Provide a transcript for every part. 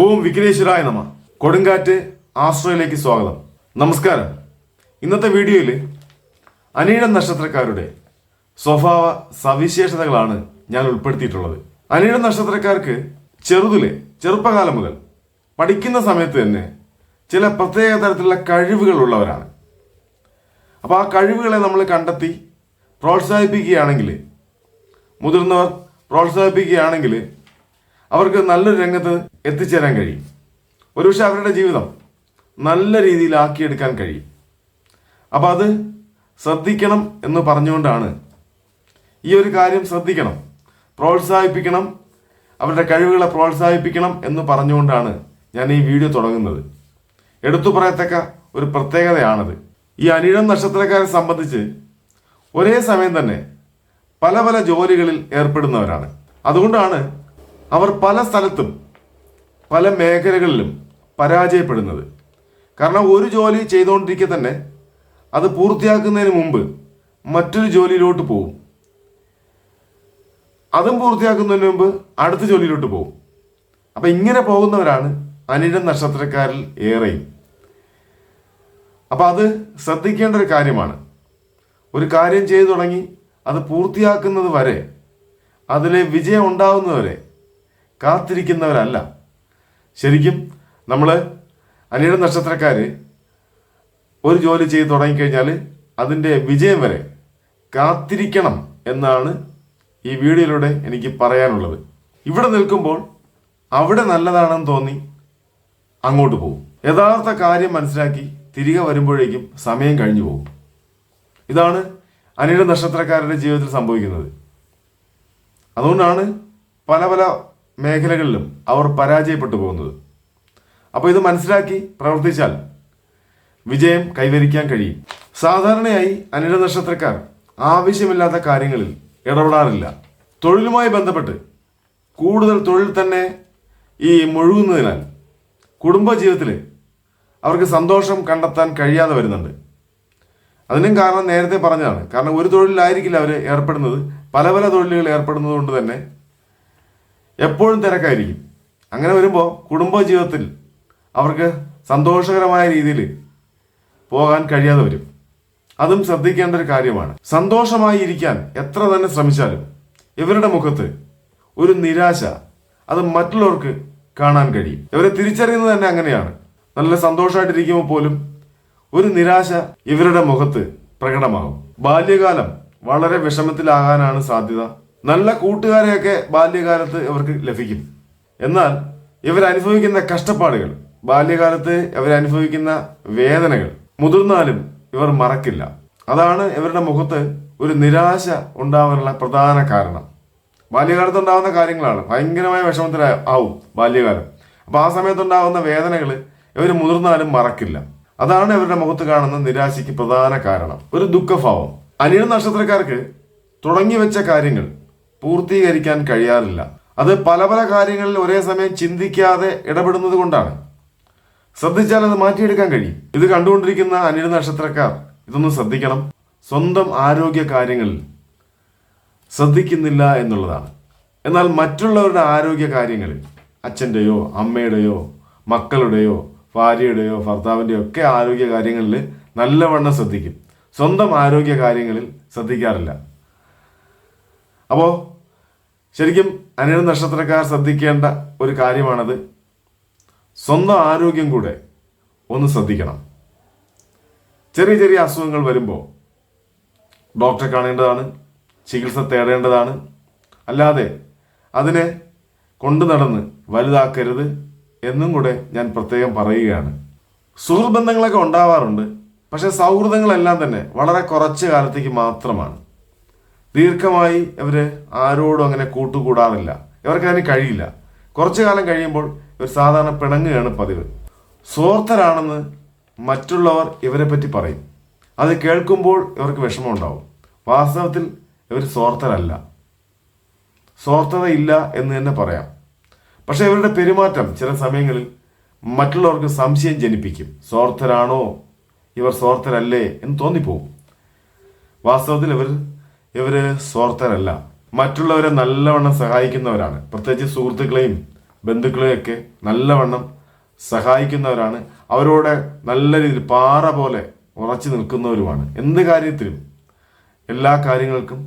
ഓം വിഘ്നേശ്വരായ നമ. കൊടുങ്കാറ്റ് ആശ്രയിലേക്ക് സ്വാഗതം. നമസ്കാരം. ഇന്നത്തെ വീഡിയോയിൽ അനീഴ നക്ഷത്രക്കാരുടെ സ്വഭാവ സവിശേഷതകളാണ് ഞാൻ ഉൾപ്പെടുത്തിയിട്ടുള്ളത്. അനീഴ നക്ഷത്രക്കാർക്ക് ചെറുതിലെ ചെറുപ്പകാലം മുതൽ പഠിക്കുന്ന സമയത്ത് തന്നെ ചില പ്രത്യേക തരത്തിലുള്ള കഴിവുകൾ ഉള്ളവരാണ്. അപ്പോൾ ആ കഴിവുകളെ നമ്മൾ കണ്ടെത്തി പ്രോത്സാഹിപ്പിക്കുകയാണെങ്കിൽ മുതിർന്നവർ പ്രോത്സാഹിപ്പിക്കുകയാണെങ്കിൽ അവർക്ക് നല്ലൊരു രംഗത്ത് എത്തിച്ചേരാൻ കഴിയും. ഒരുപക്ഷെ അവരുടെ ജീവിതം നല്ല രീതിയിലാക്കിയെടുക്കാൻ കഴിയും. അപ്പം അത് ശ്രദ്ധിക്കണം എന്ന് പറഞ്ഞുകൊണ്ടാണ് ഈ ഒരു കാര്യം ശ്രദ്ധിക്കണം പ്രോത്സാഹിപ്പിക്കണം അവരുടെ കഴിവുകളെ പ്രോത്സാഹിപ്പിക്കണം എന്ന് പറഞ്ഞുകൊണ്ടാണ് ഞാൻ ഈ വീഡിയോ തുടങ്ങുന്നത്. എടുത്തു പറയത്തക്ക ഒരു പ്രത്യേകതയാണത്. ഈ അനിഴം നക്ഷത്രക്കാരെ സംബന്ധിച്ച് ഒരേ സമയം തന്നെ പല പല ജോലികളിൽ ഏർപ്പെടുന്നവരാണ്. അതുകൊണ്ടാണ് അവർ പല സ്ഥലത്തും പല മേഖലകളിലും പരാജയപ്പെടുന്നത്. കാരണം ഒരു ജോലി ചെയ്തുകൊണ്ടിരിക്കെ തന്നെ അത് പൂർത്തിയാക്കുന്നതിന് മുമ്പ് മറ്റൊരു ജോലിയിലോട്ട് പോകും അതും പൂർത്തിയാക്കുന്നതിന് മുമ്പ് അടുത്ത ജോലിയിലോട്ട് പോകും അപ്പം ഇങ്ങനെ പോകുന്നവരാണ് അനിഴ നക്ഷത്രക്കാരിൽ ഏറെയും. അപ്പം അത് ശ്രദ്ധിക്കേണ്ട ഒരു കാര്യമാണ്. ഒരു കാര്യം ചെയ്തു തുടങ്ങി അത് പൂർത്തിയാക്കുന്നത് വരെ അതിലെ വിജയം ഉണ്ടാവുന്നവരെ കാത്തിരിക്കുന്നവരല്ല. ശരിക്കും നമ്മൾ അനിയുടെ നക്ഷത്രക്കാർ ഒരു ജോലി ചെയ്ത് തുടങ്ങിക്കഴിഞ്ഞാൽ അതിന്റെ വിജയം വരെ കാത്തിരിക്കണം എന്നാണ് ഈ വീഡിയോയിലൂടെ എനിക്ക് പറയാനുള്ളത്. ഇവിടെ നിൽക്കുമ്പോൾ അവിടെ നല്ലതാണെന്ന് തോന്നി അങ്ങോട്ട് പോകും. യഥാർത്ഥ കാര്യം മനസ്സിലാക്കി തിരികെ വരുമ്പോഴേക്കും സമയം കഴിഞ്ഞു പോകും. ഇതാണ് അനിയുടെ നക്ഷത്രക്കാരുടെ ജീവിതത്തിൽ സംഭവിക്കുന്നത്. അതുകൊണ്ടാണ് പല പല മേഖലകളിലും അവർ പരാജയപ്പെട്ടു പോകുന്നത്. അപ്പോൾ ഇത് മനസ്സിലാക്കി പ്രവർത്തിച്ചാൽ വിജയം കൈവരിക്കാൻ കഴിയും. സാധാരണയായി അനില നക്ഷത്രക്കാർ ആവശ്യമില്ലാത്ത കാര്യങ്ങളിൽ ഇടപെടാറില്ല. തൊഴിലുമായി ബന്ധപ്പെട്ട് കൂടുതൽ തൊഴിൽ തന്നെ ഈ മുഴുകുന്നതിനാൽ കുടുംബജീവിതത്തിൽ അവർക്ക് സന്തോഷം കണ്ടെത്താൻ കഴിയാതെ വരുന്നുണ്ട്. അതിനും കാരണം നേരത്തെ പറഞ്ഞതാണ്. കാരണം ഒരു തൊഴിലിലായിരിക്കില്ല അവർ ഏർപ്പെടുന്നത്. പല പല തൊഴിലുകൾ ഏർപ്പെടുന്നത് കൊണ്ട് തന്നെ എപ്പോഴും തിരക്കായിരിക്കും. അങ്ങനെ വരുമ്പോൾ കുടുംബ ജീവിതത്തിൽ അവർക്ക് സന്തോഷകരമായ രീതിയിൽ പോകാൻ കഴിയാതെ വരും. അതും ശ്രദ്ധിക്കേണ്ട ഒരു കാര്യമാണ്. സന്തോഷമായി ഇരിക്കാൻ എത്ര തന്നെ ശ്രമിച്ചാലും ഇവരുടെ മുഖത്ത് ഒരു നിരാശ അത് മറ്റുള്ളവർക്ക് കാണാൻ കഴിയും. ഇവരെ തിരിച്ചറിയുന്നത് തന്നെ അങ്ങനെയാണ്. നല്ല സന്തോഷമായിട്ടിരിക്കുമ്പോൾ പോലും ഒരു നിരാശ ഇവരുടെ മുഖത്ത് പ്രകടമാകും. ബാല്യകാലം വളരെ വിഷമത്തിലാകാനാണ് സാധ്യത. നല്ല കൂട്ടുകാരെയൊക്കെ ബാല്യകാലത്ത് ഇവർക്ക് ലഭിക്കും. എന്നാൽ ഇവരനുഭവിക്കുന്ന കഷ്ടപ്പാടുകൾ ബാല്യകാലത്ത് ഇവരനുഭവിക്കുന്ന വേദനകൾ മുതിർന്നാലും ഇവർ മറക്കില്ല. അതാണ് ഇവരുടെ മുഖത്ത് ഒരു നിരാശ ഉണ്ടാവാനുള്ള പ്രധാന കാരണം. ബാല്യകാലത്ത് ഉണ്ടാകുന്ന കാര്യങ്ങളാണ് ഭയങ്കരമായ വിഷമത്തില ആവും ബാല്യകാലം. അപ്പൊ ആ സമയത്തുണ്ടാകുന്ന വേദനകൾ ഇവർ മുതിർന്നാലും മറക്കില്ല. അതാണ് ഇവരുടെ മുഖത്ത് കാണുന്ന നിരാശയ്ക്ക് പ്രധാന കാരണം. ഒരു ദുഃഖഭാവം. അനിഴ നക്ഷത്രക്കാർക്ക് തുടങ്ങി വെച്ച കാര്യങ്ങൾ പൂർത്തീകരിക്കാൻ കഴിയാറില്ല. അത് പല പല കാര്യങ്ങളിൽ ഒരേ സമയം ചിന്തിക്കാതെ ഇടപെടുന്നത് കൊണ്ടാണ്. ശ്രദ്ധിച്ചാൽ അത് മാറ്റിയെടുക്കാൻ കഴിയും. ഇത് കണ്ടുകൊണ്ടിരിക്കുന്ന അനിഴ നക്ഷത്രക്കാർ ഇതൊന്നും ശ്രദ്ധിക്കണം. സ്വന്തം ആരോഗ്യ കാര്യങ്ങളിൽ ശ്രദ്ധിക്കുന്നില്ല എന്നുള്ളതാണ്. എന്നാൽ മറ്റുള്ളവരുടെ ആരോഗ്യ കാര്യങ്ങളിൽ അച്ഛന്റെയോ അമ്മയുടെയോ മക്കളുടെയോ ഭാര്യയുടെയോ ഭർത്താവിന്റെയോ ഒക്കെ ആരോഗ്യ കാര്യങ്ങളിൽ നല്ലവണ്ണം ശ്രദ്ധിക്കും. സ്വന്തം ആരോഗ്യ കാര്യങ്ങളിൽ ശ്രദ്ധിക്കാറില്ല. അപ്പോൾ ശരിക്കും അനിഴ നക്ഷത്രക്കാർ ശ്രദ്ധിക്കേണ്ട ഒരു കാര്യമാണത്. സ്വന്തം ആരോഗ്യം കൂടെ ഒന്ന് ശ്രദ്ധിക്കണം. ചെറിയ ചെറിയ അസുഖങ്ങൾ വരുമ്പോൾ ഡോക്ടറെ കാണേണ്ടതാണ് ചികിത്സ തേടേണ്ടതാണ്. അല്ലാതെ അതിനെ കൊണ്ടു നടന്ന് വലുതാക്കരുത് എന്നും കൂടെ ഞാൻ പ്രത്യേകം പറയുകയാണ്. സുഹൃത്ത് ബന്ധങ്ങളൊക്കെ ഉണ്ടാവാറുണ്ട് പക്ഷെ സൗഹൃദങ്ങളെല്ലാം തന്നെ വളരെ കുറച്ച് കാലത്തേക്ക് മാത്രമാണ്. ദീർഘമായി ഇവർ ആരോടും അങ്ങനെ കൂട്ടുകൂടാറില്ല. ഇവർക്ക് അതിന് കഴിയില്ല. കുറച്ചു കാലം കഴിയുമ്പോൾ ഇവർ സാധാരണ പിണങ്ങുകയാണ് പതിവ്. സ്വാർത്ഥരാണെന്ന് മറ്റുള്ളവർ ഇവരെ പറ്റി പറയും. അത് കേൾക്കുമ്പോൾ ഇവർക്ക് വിഷമമുണ്ടാവും. വാസ്തവത്തിൽ ഇവർ സ്വാർത്ഥരല്ല സ്വാർത്ഥത ഇല്ല എന്ന് തന്നെ പറയാം. പക്ഷേ ഇവരുടെ പെരുമാറ്റം ചില സമയങ്ങളിൽ മറ്റുള്ളവർക്ക് സംശയം ജനിപ്പിക്കും. സ്വാർത്ഥരാണോ ഇവർ സ്വാർത്ഥരല്ലേ എന്ന് തോന്നിപ്പോവും വാസ്തവത്തിൽ ഇവർ ഇവർ സ്വാർത്ഥരല്ല. മറ്റുള്ളവരെ നല്ലവണ്ണം സഹായിക്കുന്നവരാണ്. പ്രത്യേകിച്ച് സുഹൃത്തുക്കളെയും ബന്ധുക്കളെയും ഒക്കെ നല്ലവണ്ണം സഹായിക്കുന്നവരാണ്. അവരോട് നല്ല രീതിയിൽ പാറ പോലെ ഉറച്ചു നിൽക്കുന്നവരുമാണ്. എന്ത് കാര്യത്തിലും എല്ലാ കാര്യങ്ങൾക്കും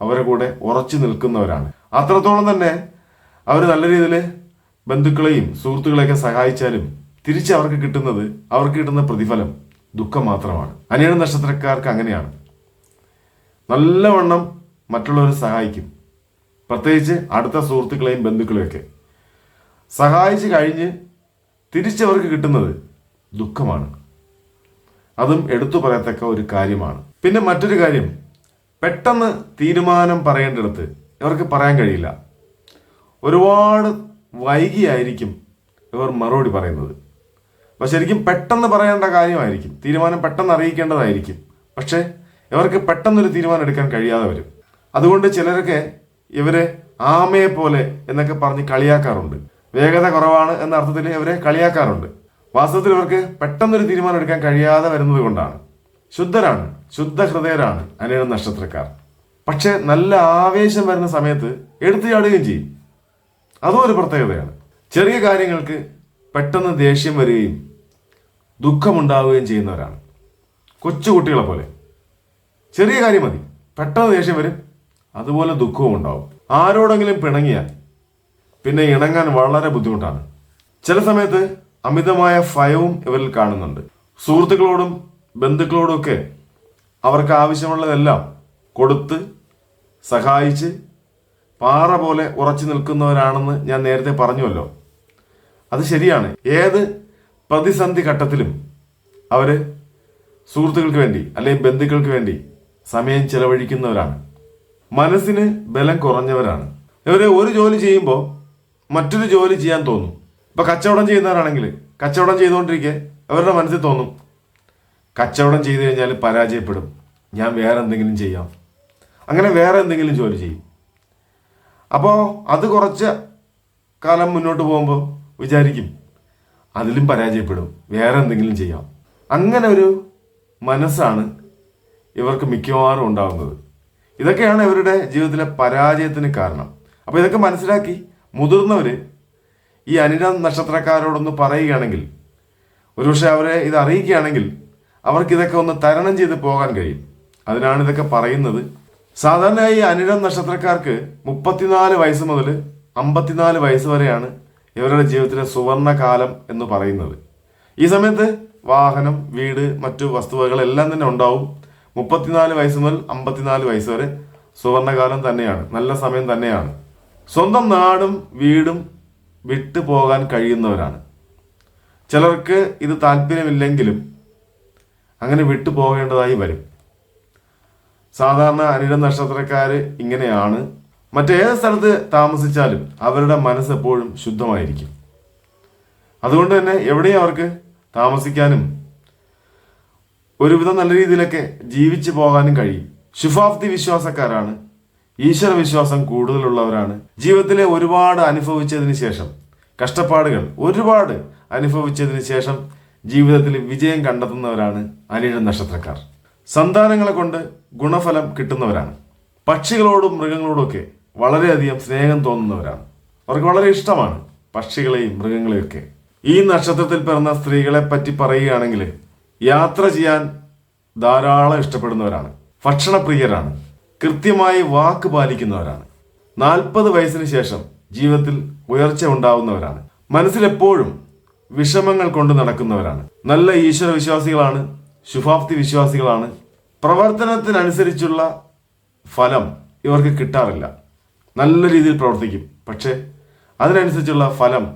അവരെ കൂടെ ഉറച്ചു നിൽക്കുന്നവരാണ്. അത്രത്തോളം തന്നെ അവർ നല്ല രീതിയിൽ ബന്ധുക്കളെയും സുഹൃത്തുക്കളെയൊക്കെ സഹായിച്ചാലും തിരിച്ച് അവർക്ക് കിട്ടുന്നത് അവർക്ക് കിട്ടുന്ന പ്രതിഫലം ദുഃഖം മാത്രമാണ്. അനിയണ നക്ഷത്രക്കാർക്ക് അങ്ങനെയാണ്. നല്ലവണ്ണം മറ്റുള്ളവരെ സഹായിക്കും. പ്രത്യേകിച്ച് അടുത്ത സുഹൃത്തുക്കളെയും ബന്ധുക്കളെയൊക്കെ. സഹായിച്ച് കഴിഞ്ഞ് തിരിച്ചവർക്ക് കിട്ടുന്നത് ദുഃഖമാണ്. അതും എടുത്തു പറയത്തക്ക ഒരു കാര്യമാണ്. പിന്നെ മറ്റൊരു കാര്യം. പെട്ടെന്ന് തീരുമാനം പറയേണ്ടടുത്ത് ഇവർക്ക് പറയാൻ കഴിയില്ല. ഒരുപാട് വൈകിയായിരിക്കും ഇവർ മറുപടി പറയുന്നത്. അപ്പം ശരിക്കും പെട്ടെന്ന് പറയേണ്ട കാര്യമായിരിക്കും. തീരുമാനം പെട്ടെന്ന് അറിയിക്കേണ്ടതായിരിക്കും. പക്ഷേ ഇവർക്ക് പെട്ടെന്നൊരു തീരുമാനം എടുക്കാൻ കഴിയാതെ വരും അതുകൊണ്ട് ചിലരൊക്കെ ഇവരെ ആമയെ പോലെ എന്നൊക്കെ പറഞ്ഞ് കളിയാക്കാറുണ്ട്. വേഗത കുറവാണ് എന്ന അർത്ഥത്തിൽ ഇവരെ കളിയാക്കാറുണ്ട്. വാസ്തവത്തിൽ ഇവർക്ക് പെട്ടെന്നൊരു തീരുമാനം എടുക്കാൻ കഴിയാതെ വരുന്നത് കൊണ്ടാണ്. ശുദ്ധരാണ് ശുദ്ധ ഹൃദയരാണ് അനേകം നക്ഷത്രക്കാർ. പക്ഷെ നല്ല ആവേശം വരുന്ന സമയത്ത് എടുത്തു ചാടുകയും ചെയ്യും. അതും ഒരു പ്രത്യേകതയാണ്. ചെറിയ കാര്യങ്ങൾക്ക് പെട്ടെന്ന് ദേഷ്യം വരികയും ദുഃഖമുണ്ടാവുകയും ചെയ്യുന്നവരാണ്. കൊച്ചു കുട്ടികളെ പോലെ. ചെറിയ കാര്യം മതി. പെട്ടെന്ന് ദേഷ്യം വരും. അതുപോലെ ദുഃഖവും ഉണ്ടാവും. ആരോടെങ്കിലും പിണങ്ങിയാൽ പിന്നെ ഇണങ്ങാൻ വളരെ ബുദ്ധിമുട്ടാണ്. ചില സമയത്ത് അമിതമായ ഭയവും ഇവരിൽ കാണുന്നുണ്ട്. സുഹൃത്തുക്കളോടും ബന്ധുക്കളോടും ഒക്കെ അവർക്ക് ആവശ്യമുള്ളതെല്ലാം കൊടുത്ത് സഹായിച്ച് പാറ പോലെ ഉറച്ചു നിൽക്കുന്നവരാണെന്ന് ഞാൻ നേരത്തെ പറഞ്ഞുവല്ലോ. അത് ശരിയാണ്. ഏത് പ്രതിസന്ധി ഘട്ടത്തിലും അവർ സുഹൃത്തുക്കൾക്ക് വേണ്ടി അല്ലെങ്കിൽ ബന്ധുക്കൾക്ക് വേണ്ടി സമയം ചെലവഴിക്കുന്നവരാണ്. മനസ്സിന് ബലം കുറഞ്ഞവരാണ്. ഇവർ ഒരു ജോലി ചെയ്യുമ്പോൾ മറ്റൊരു ജോലി ചെയ്യാൻ തോന്നും. ഇപ്പം കച്ചവടം ചെയ്യുന്നവരാണെങ്കിൽ കച്ചവടം ചെയ്തുകൊണ്ടിരിക്കെ അവരുടെ മനസ്സിൽ തോന്നും. കച്ചവടം ചെയ്തു കഴിഞ്ഞാൽ പരാജയപ്പെടും. ഞാൻ വേറെ എന്തെങ്കിലും ചെയ്യാം. അങ്ങനെ വേറെ എന്തെങ്കിലും ജോലി ചെയ്യും. അപ്പോൾ അത് കുറച്ച് കാലം മുന്നോട്ട് പോകുമ്പോൾ വിചാരിക്കും അതിലും പരാജയപ്പെടും. വേറെ എന്തെങ്കിലും ചെയ്യാം. അങ്ങനെ ഒരു മനസ്സാണ് ഇവർക്ക് മിക്കവാറും ഉണ്ടാകുന്നത് ഇതൊക്കെയാണ് ഇവരുടെ ജീവിതത്തിലെ പരാജയത്തിന് കാരണം. അപ്പോൾ ഇതൊക്കെ മനസ്സിലാക്കി മുതിർന്നവർ ഈ അനിര നക്ഷത്രക്കാരോടൊന്ന് പറയുകയാണെങ്കിൽ ഒരുപക്ഷെ അവരെ ഇത് അറിയിക്കുകയാണെങ്കിൽ അവർക്ക് ഇതൊക്കെ ഒന്ന് തരണം ചെയ്ത് പോകാൻ കഴിയും. അതിനാണ് ഇതൊക്കെ പറയുന്നത്. സാധാരണയായി അനിര നക്ഷത്രക്കാർക്ക് മുപ്പത്തിനാല് വയസ്സ് മുതൽ അമ്പത്തിനാല് വയസ്സ് വരെയാണ് ഇവരുടെ ജീവിതത്തിലെ സുവർണ കാലം എന്ന് പറയുന്നത്. ഈ സമയത്ത് വാഹനം വീട് മറ്റു വസ്തുവകൾ എല്ലാം തന്നെ ഉണ്ടാവും. മുപ്പത്തിനാല് വയസ്സ് മുതൽ അമ്പത്തിനാല് വയസ്സ് വരെ സുവർണകാലം തന്നെയാണ്. നല്ല സമയം തന്നെയാണ്. സ്വന്തം നാടും വീടും വിട്ടു പോകാൻ കഴിയുന്നവരാണ്. ചിലർക്ക് ഇത് താല്പര്യമില്ലെങ്കിലും അങ്ങനെ വിട്ടു പോകേണ്ടതായി വരും. സാധാരണ അനിര നക്ഷത്രക്കാർ ഇങ്ങനെയാണ്. മറ്റേത് സ്ഥലത്ത് താമസിച്ചാലും അവരുടെ മനസ്സ് എപ്പോഴും ശുദ്ധമായിരിക്കും. അതുകൊണ്ട് തന്നെ എവിടെയും അവർക്ക് താമസിക്കാനും ഒരുവിധം നല്ല രീതിയിലൊക്കെ ജീവിച്ചു പോകാനും കഴിയും. ശുഭാപ്തി വിശ്വാസക്കാരാണ്. ഈശ്വര വിശ്വാസം കൂടുതലുള്ളവരാണ്. ജീവിതത്തിലെ ഒരുപാട് അനുഭവിച്ചതിന് ശേഷം കഷ്ടപ്പാടുകൾ ഒരുപാട് അനുഭവിച്ചതിന് ശേഷം ജീവിതത്തിൽ വിജയം കണ്ടെത്തുന്നവരാണ് അനിഴ നക്ഷത്രക്കാർ. സന്താനങ്ങളെ കൊണ്ട് ഗുണഫലം കിട്ടുന്നവരാണ്. പക്ഷികളോടും മൃഗങ്ങളോടുമൊക്കെ വളരെയധികം സ്നേഹം തോന്നുന്നവരാണ്. അവർക്ക് വളരെ ഇഷ്ടമാണ് പക്ഷികളെയും മൃഗങ്ങളെയൊക്കെ. ഈ നക്ഷത്രത്തിൽ പിറന്ന സ്ത്രീകളെ പറ്റി പറയുകയാണെങ്കിൽ യാത്ര ചെയ്യാൻ ധാരാളം ഇഷ്ടപ്പെടുന്നവരാണ്. ഭക്ഷണപ്രിയരാണ്. കൃത്യമായി വാക്ക് പാലിക്കുന്നവരാണ്. നാൽപ്പത് വയസ്സിന് ശേഷം ജീവിതത്തിൽ ഉയർച്ച ഉണ്ടാവുന്നവരാണ്. മനസ്സിലെപ്പോഴും വിഷമങ്ങൾ കൊണ്ട് നടക്കുന്നവരാണ്. നല്ല ഈശ്വര വിശ്വാസികളാണ് ശുഭാപ്തി വിശ്വാസികളാണ്. പ്രവർത്തനത്തിനനുസരിച്ചുള്ള ഫലം ഇവർക്ക് കിട്ടാറില്ല. നല്ല രീതിയിൽ പ്രവർത്തിക്കും. പക്ഷേ അതിനനുസരിച്ചുള്ള ഫലം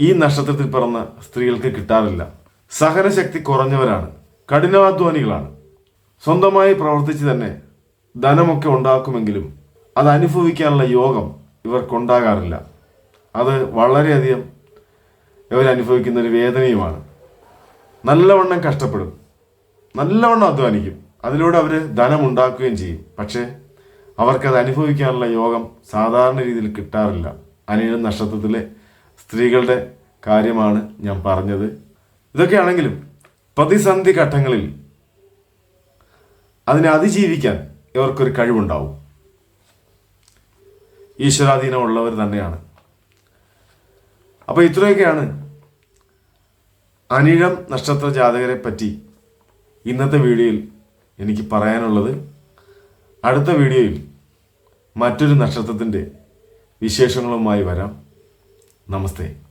ഈ നക്ഷത്രത്തിൽ പിറന്ന സ്ത്രീകൾക്ക് കിട്ടാറില്ല. സഹനശക്തി കുറഞ്ഞവരാണ്. കഠിനാധ്വാനികളാണ്. സ്വന്തമായി പ്രവർത്തിച്ച് തന്നെ ധനമൊക്കെ ഉണ്ടാക്കുമെങ്കിലും അത് അനുഭവിക്കാനുള്ള യോഗം ഇവർക്കുണ്ടാകാറില്ല. അത് വളരെയധികം ഇവരനുഭവിക്കുന്ന ഒരു വേദനയുമാണ്. നല്ലവണ്ണം കഷ്ടപ്പെടും. നല്ലവണ്ണം അധ്വാനിക്കും. അതിലൂടെ അവർ ധനമുണ്ടാക്കുകയും ചെയ്യും. പക്ഷേ അവർക്കത് അനുഭവിക്കാനുള്ള യോഗം സാധാരണ രീതിയിൽ കിട്ടാറില്ല. അനിഴ നക്ഷത്രത്തിലെ സ്ത്രീകളുടെ കാര്യമാണ് ഞാൻ പറഞ്ഞത്. ഇതൊക്കെയാണെങ്കിലും പ്രതിസന്ധി ഘട്ടങ്ങളിൽ അതിനെ അതിജീവിക്കാൻ ഇവർക്കൊരു കഴിവുണ്ടാവും. ഈശ്വരാധീനമുള്ളവർ തന്നെയാണ്. അപ്പോൾ ഇത്രയൊക്കെയാണ് അനിഴം നക്ഷത്ര ജാതകരെ പറ്റി ഇന്നത്തെ വീഡിയോയിൽ എനിക്ക് പറയാനുള്ളത്. അടുത്ത വീഡിയോയിൽ മറ്റൊരു നക്ഷത്രത്തിന്റെ വിശേഷങ്ങളുമായി വരാം. നമസ്തേ.